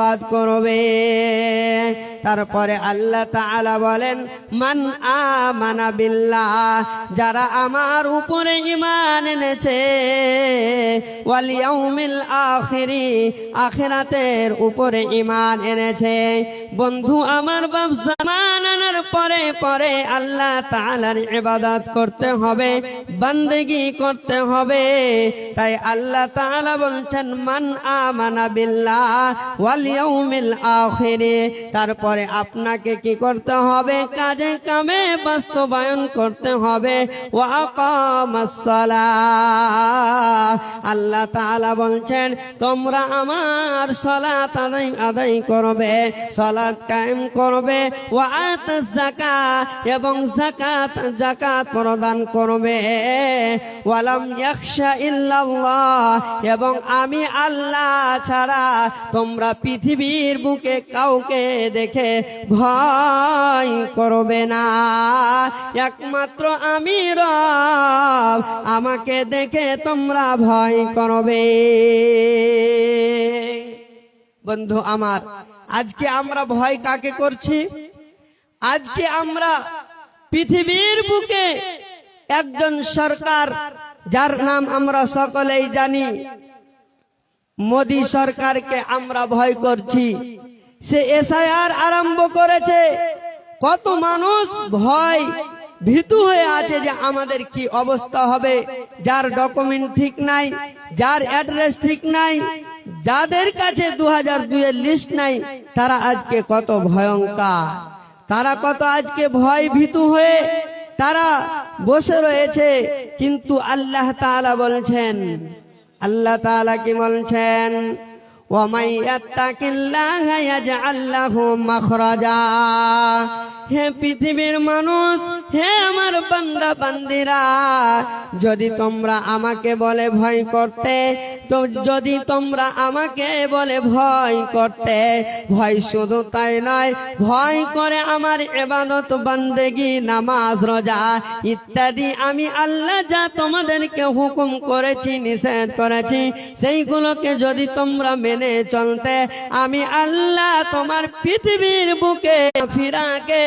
বাদ করবে। তারপরে আল্লাহ তাআলা বলেন, মান আমানা বিল্লাহ যারা আমার উপরে ঈমান এনেছে, ওয়াল ইয়াউমিল আখিরি আখিরাতের উপরে ঈমান এনেছে। বন্ধু, আমার ব্যবসা ঈমান আনার পরে পরে আল্লাহ তাআলার ইবাদত করতে হবে, বান্দেগি করতে হবে। তাই আল্লাহ তাআলা বলছেন, মান আমানা বিল্লাহ ওয়াল তারপরে আপনাকে কি করতে হবে? কাজে কামে বাস্তবায়ন করতে হবে। আল্লাহ তাআলা বলছেন, তোমরা আমার সালাত আদায় আদায় করবে, সালাত কায়েম করবে। ওয়া আতাস যাকাত, এবং যাকাত যাকাত প্রদান করবে। ওয়ালাম ইল্লাল্লাহ, এবং আমি আল্লাহ ছাড়া তোমরা পৃথিবীর বুকে কাউকে দেখে ভয় করবে না। একমাত্র আমি রব, আমাকে দেখে তোমরা ভয় করবে। বন্ধু আমার, আজকে আমরা ভয় কাকে করছি? আজকে আমরা পৃথিবীর বুকে একজন সরকার, যার নাম আমরা সকলেই জানি মোদি সরকারকে আমরা ভয় করছি। সে এসআইআর আরম্ভ করেছে। কত মানুষ ভয়, ভীতু হয়ে আছে যে আমাদের কি অবস্থা হবে। যার ডকুমেন্ট ঠিক নাই, যার অ্যাড্রেস ঠিক নাই, যাদের কাছে দু হাজার দুইয়ের লিস্ট নাই, তারা আজকে কত ভয়ঙ্কর। তারা কত আজকে ভয়, ভীতু হয়ে তারা বসে রয়েছে। কিন্তু আল্লাহ তাআলা বলছেন আল্লাহ তালা কি বলছেন? ওয়ামাই ইয়াত্তাকিল্লাহা ইয়াজআল লাহু মাখরাজা। হে পৃথিবীর মানুষ, হে আমার বান্দা বান্দিরা, যদি তোমরা আমাকে বলে ভয় করতে, তো যদি তোমরা আমাকে বলে ভয় করতে, ভয় শুধু তাই নয়, ভয় করে আমার এবাদত, বান্দেগি, নামাজ, রোজা ইত্যাদি আমি আল্লাহ যা তোমাদেরকে হুকুম করেছি, নিষেধ করেছি, সেইগুলোকে যদি তোমরা মেনে চলতে, আমি আল্লাহ তোমার পৃথিবীর বুকে ফিরাকে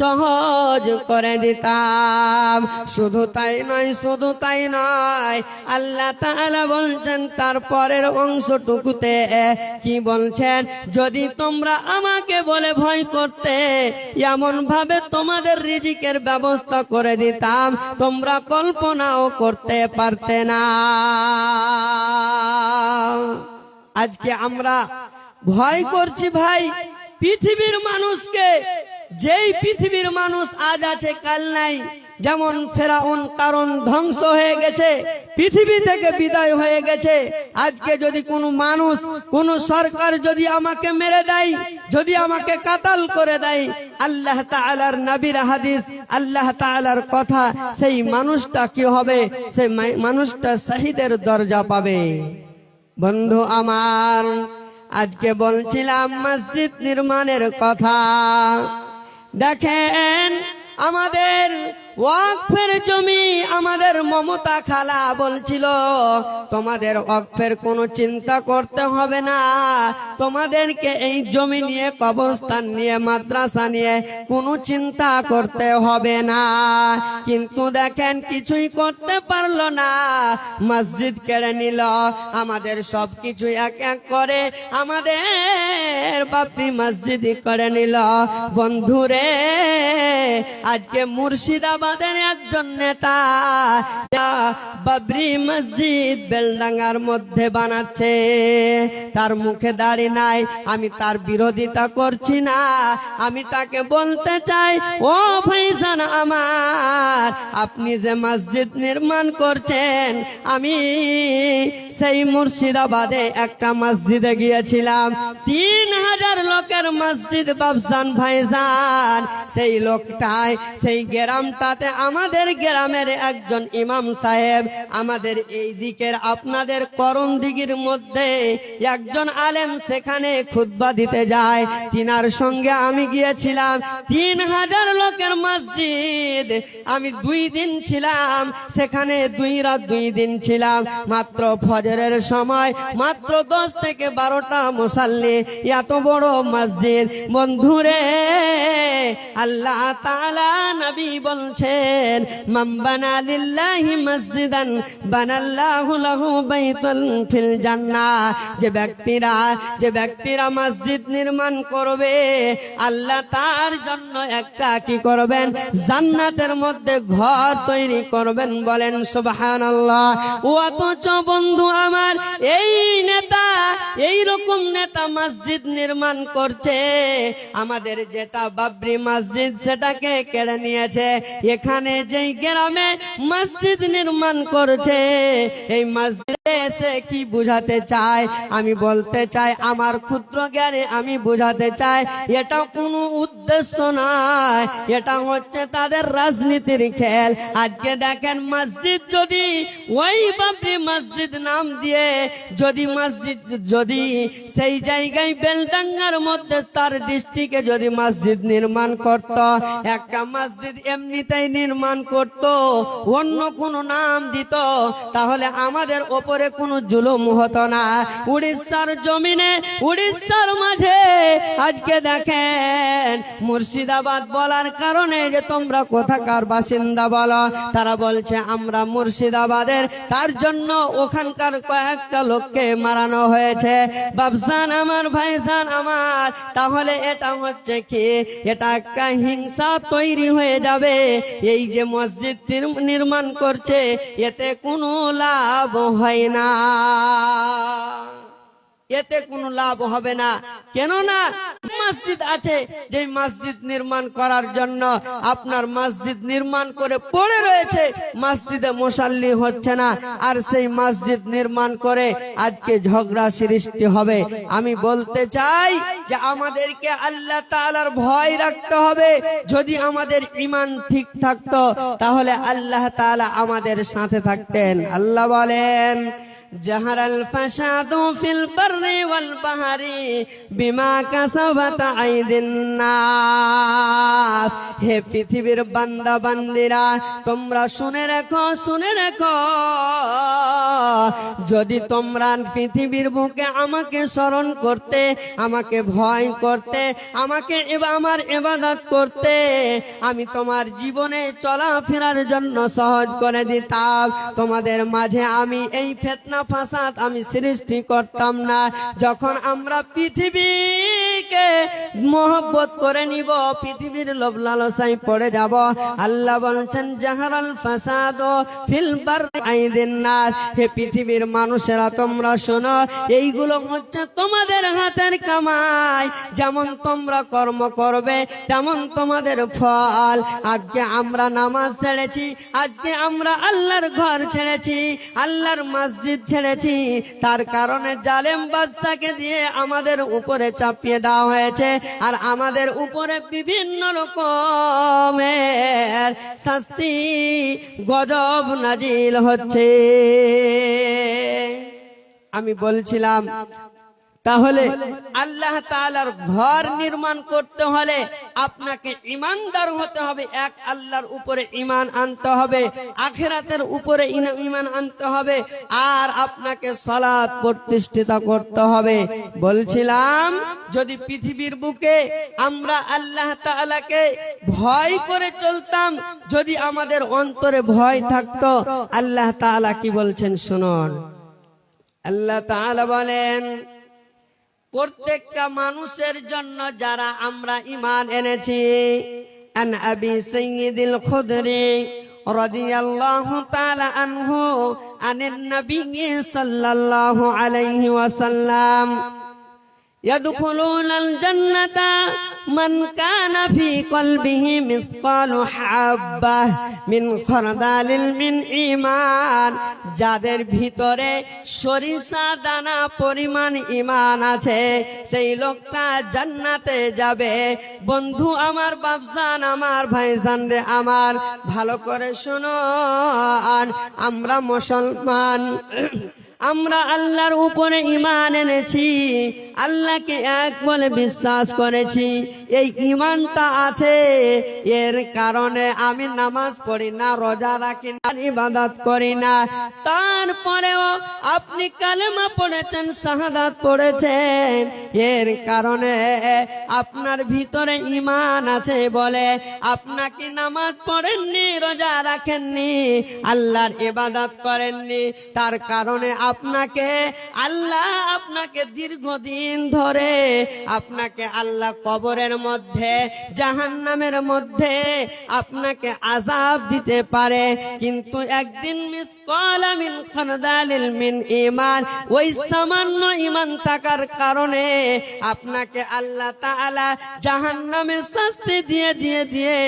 সহজ করে দিতাম। শুধু তাই নয়, শুধু তাই নয়, আল্লাহ তাআলা বলছেন তারপরের অংশটুকুতে কি বলছেন? যদি তোমরা আমাকে বলে ভয় করতে এমন ভাবে তোমাদের রিজিকের ব্যবস্থা করে দিতাম, তোমরা কল্পনাও করতে পারতে না। আজকে আমরা ভয় করছি ভাই, পৃথিবীর মানুষকে যেই পৃথিবীর মানুষ আজ আছে, কাল নাই। যেমন ফেরাউন কারণ ধ্বংস হয়ে গেছে, পৃথিবী থেকে বিদায় হয়ে গেছে। আজকে যদি কোনো মানুষ, কোন সরকার যদি আমাকে মেরে দেয়, যদি আমাকে কাতাল করে দেয়, আল্লাহ তাআলার নবীর হাদিস, আল্লাহ তাআলার কথা, সেই মানুষটা কি হবে? সেই মানুষটা শহীদের দরজা পাবে। বন্ধু আমার, আজকে বলছিলাম মসজিদ নির্মাণের কথা। দেখেন আমাদের ওয়াকফের জমি আমাদের মমতা খালা বলছিল, তোমাদের ওয়াকফের কোনো চিন্তা করতে হবে না। তোমাদেরকে এই জমি নিয়ে কবরস্থান নিয়ে, মাদ্রাসা নিয়ে কোনো চিন্তা করতে হবে না। কিন্তু দেখেন, কিছুই করতে পারল না। মসজিদ কেড়ে নিল, আমাদের সব কিছু এক এক করে আমাদের বাপি মসজিদ করে নিল। বন্ধুরে, আজকে মুর্শিদাবাদের একজন নেতা বাবরি মসজিদ বেলডাঙ্গার মধ্যে বানাচ্ছে। তার মুখে দাড়ি নাই, আমি তার বিরোধিতা করছি না। আমি তাকে বলতে চাই, ও ভাইজান আমার, আপনি যে মসজিদ নির্মাণ করছেন, আমি সেই মুর্শিদাবাদে একটা মসজিদে গিয়েছিলাম। তিন হাজার লোকের মসজিদ বাবসান ভাইজান, সেই লোকটাই সেই গ্রামটাতে আমাদের গ্রামের একজন ইমাম সাহেব, আমাদের এই দিকের আপনাদের করণ দিঘির মধ্যে একজন আলেম সেখানে খুতবা দিতে যায়। তিনার সঙ্গে আমি গিয়েছিলাম, তিন হাজার লোকের মসজিদ। আমি দুই দিন ছিলাম, সেখানে দুই রাত দুই দিন ছিলাম। মাত্র ফজরের সময়, মাত্র দশ থেকে বারোটা মুসাল্লি, এত বড় মসজিদ। বন্ধুরে, আল্লাহ তাআলা নবী বলছেন, মান বানা লিল্লাহি মসজিদান, বানাল্লাহু লাহু বাইতান ফিল জান্নাহ। যে ব্যক্তিরা যে ব্যক্তিরা মসজিদ নির্মাণ করবে, আল্লাহ তার জন্য একটা কি করবেন? জান্নাতের মধ্যে ঘর তৈরি করবেন বলেন, সুবহানাল্লাহ। ও অথচ বন্ধু আমার, এই নেতা, এই রকম নেতা মসজিদ নির্মাণ করছে। আমাদের যেটা বাবরি মসজিদ, সেটাকে কেড়ে নিয়েছে। এখানে যেই গ্রামে মসজিদ নির্মাণ করছে, এই মসজিদে এসে কি বুঝাতে চায়? আমি বলতে চাই, আমার ক্ষুদ্র জ্ঞানে আমি বুঝাতে চাই, এটা কোনো উদ্দেশ্য নয়, এটা হচ্ছে তাদের রাজনীতির খেল। আজকে দেখেন মসজিদ যদি ওই বাবরি মসজিদ নাম দিয়ে, যদি মসজিদ যদি সেই জায়গায় বেলডাঙ্গার মধ্যে তার ডিস্ট্রিক্টে যদি মসজিদ নির্মাণ করত, একটা মসজিদ এমনিতেই নির্মাণ করত, অন্য কোনো নাম দিত, তাহলে আমাদের ওপরে কোনো জুলুম হতো না। উড়িষ্যার জমিনে, উড়িষ্যার মাঝে, আজকে দেখেন মুর্শিদাবাদ বলার কারণে যে তোমরা কোথাকার বাসিন্দা বলো, তারা বলছে, আমরা মুর্শিদাবাদের। তার জন্য ওখানকার কয়েকটা লোককে মারানো হয়েছে। বাবসান আমার ভাইসান আমার, তাহলে এটা হচ্ছে কি? এটা একটা হিংসা তৈরি হয়ে যাবে। এই যে মসজিদ নির্মাণ করছে এতে কোনো লাভ হয় না। এতে কোনো লাভ হবে না। কেননা মসজিদ আছে যে মসজিদ নির্মাণ করার জন্য আপনার মসজিদ নির্মাণ করে পড়ে রয়েছে, মসজিদে মুসাল্লি হচ্ছে না। আর সেই মসজিদ নির্মাণ করে আজকে ঝগড়া সৃষ্টি হবে। আমি বলতে চাই যে আমাদেরকে আল্লাহ তাআলার ভয় রাখতে হবে। যদি আমাদের ইমান ঠিক থাকতো, তাহলে আল্লাহ তাআলা আমাদের সাথে থাকতেন। আল্লাহ বলেন جهر الفساد في البر والبحر بما كسبت أيدي الناس হে পৃথিবীর বান্দা বান্দিরা তোমরা শুনে রাখো শুনে রাখো যদি তোমরা পৃথিবীর বুকে আমাকে স্মরণ করতে আমাকে ভয় করতে আমাকে এবা- আমার এবাদত করতে আমি তোমার জীবনে চলাফেরার জন্য সহজ করে দিতাম তোমাদের মাঝে আমি এই ফেতনা ফাসাদ আমি সৃষ্টি করতাম না। যখন আমরা পৃথিবীকে মহব্বত করে নিব, পৃথিবীর লোভ লালসায় পড়ে যাব। আল্লাহ বলছেন, জাহারাল ফাসাদ ফিল বার আইদিন নাস হে পৃথিবীর মানুষেরা, তোমরা শোনো, এইগুলো হচ্ছে তোমাদের হাতের কামাই। যেমন তোমরা কর্ম করবে, তেমন তোমাদের ফল। আজকে আমরা নামাজ ছেড়েছি, আজকে আমরা আল্লাহর ঘর ছেড়েছি, আল্লাহর মসজিদ ছেড়েছি। তার কারণে জালেম বাদশাকে দিয়ে আমাদের উপরে চাপিয়ে দেওয়া হয়েছে। আর আমাদের উপরে বিভিন্ন রকমের শাস্তি গজব নাজিল হচ্ছে। আমি বলছিলাম তাহলে আল্লাহ তাআলার ঘর নির্মাণ করতে হলে আপনাকে ইমানদার হতে হবে। এক, আল্লাহর উপরে ইমান আনতে হবে। আখেরাতের উপরে ইমান আনতে হবে। আর আপনাকে সালাত প্রতিষ্ঠিত করতে হবে। বলছিলাম, যদি পৃথিবীর বুকে আমরা আল্লাহ তাআলাকে ভয় করে চলতাম, যদি আমাদের অন্তরে ভয় থাকতো, আল্লাহ তাআলা কি বলছেন শুনুন। আল্লাহ তাআলা বলেন প্রত্যেকটা মানুষের জন্য যারা আমরা ইমান এনেছি আন আবি সাইয়্যিদিল খুদরি রাদিয়াল্লাহু তাআলা আনহু আনিন নবী সাল্লাল্লাহু আলাইহি ওয়াসাল্লাম يدخلون الجنة মান কানা ফি কলবিহি মিসকালু হাব্বাহ মিন খরদালিল মিন ঈমান। যাদের ভিতরে সরিষা দানা পরিমাণ ঈমান আছে, সেই লোকটা জান্নাতে যাবে। বন্ধু আমার বাপসান আমার, ভাইজান রে আমার, ভালো করে শোনো। আমরা মুসলমান আমরা আল্লাহর উপরে ইমান এনেছি, আল্লাহকে এক বলে বিশ্বাস করেছি। এই ইমানটা আছে, এর কারণে আমি নামাজ পড়ি না, রোজা রাখি না, ইবাদত করি না। তারপরেও আপনি কালেমা পড়েছেন, শাহাদাত পড়েছেন, এর কারণে আপনার ভিতরে ইমান আছে বলে আপনাকে নামাজ পড়েননি, রোজা রাখেননি, আল্লাহর ইবাদত করেননি। তার কারণে আপনাকে, আল্লাহ আপনাকে দীর্ঘদিন ধরে আপনাকে আল্লাহ কবরের মধ্যে, জাহান্নামের মধ্যে আপনাকে আজাব দিতে পারে। কিন্তু একদিন মিস মিন খারদালিল মিন ইমান ওই সামান্য ইমান থাকার কারণে আপনাকে আল্লাহ তাআলা জাহান্নামের শাস্তি দিয়ে দিয়ে দিয়ে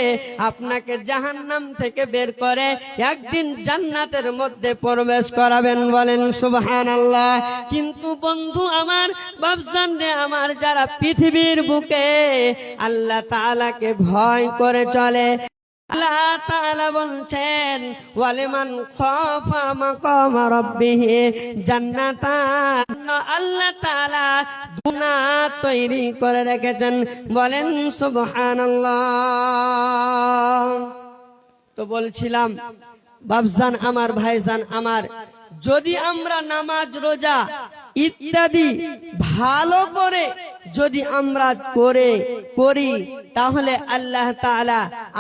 আপনাকে জাহান্নাম থেকে বের করে একদিন জান্নাতের মধ্যে প্রবেশ করাবেন বলেন সুবহানাল্লাহ। কিন্তু বন্ধু, আমার বাবজান রে, আমার যারা পৃথিবীর বুকে আল্লাহ তাআলাকে ভয় করে চলে। আল্লাহ তাআলা বলছেন, ওয়ালিমান খাফা মাকাম রাব্বিহ আল্লাহ তাআলা দুনা তৈরি করে রেখেছেন। বলেন, সুবহানাল্লাহ। তো বলছিলাম বাবজান আমার, ভাইজান আমার। যদি আমরা নামাজ, রোজা ইত্যাদি ভালো করে যদি আমরা করে করি, তাহলে আল্লাহ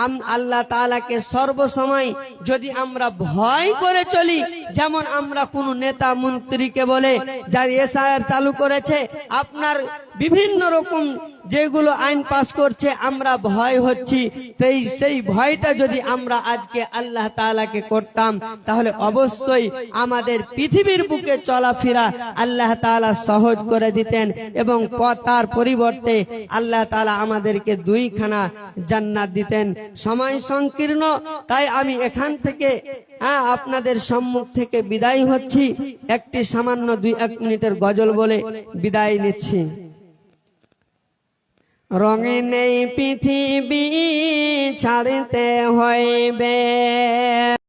আম, আল্লাহ তাআলাকে সর্বসময় যদি আমরা ভয় করে চলি, যেমন আমরা কোন নেতা মন্ত্রীকে বলে, যার এসআইআর চালু করেছে, আপনার বিভিন্ন রকম যেগুলো আইন পাস করছে, আমরা ভয় হচ্ছি। সেই সেই ভয়টা যদি আমরা আজকে আল্লাহ তালাকে করতাম, তাহলে অবশ্যই আমাদের পৃথিবীর বুকে চলাফেরা আল্লাহ তালা সহজ করে দিতেন এবং তার পরিবর্তে আল্লাহ তালা আমাদেরকে দুইখানা জান্নাত দিতেন। সময় সংকীর্ণ, তাই আমি এখান থেকে হ্যাঁ আপনাদের সম্মুখ থেকে বিদায় হচ্ছি। একটি সামান্য দুই এক মিনিটের গজল বলে বিদায় নিচ্ছি। রঙিন নেই পৃথিবী ছাড়তে হইবে।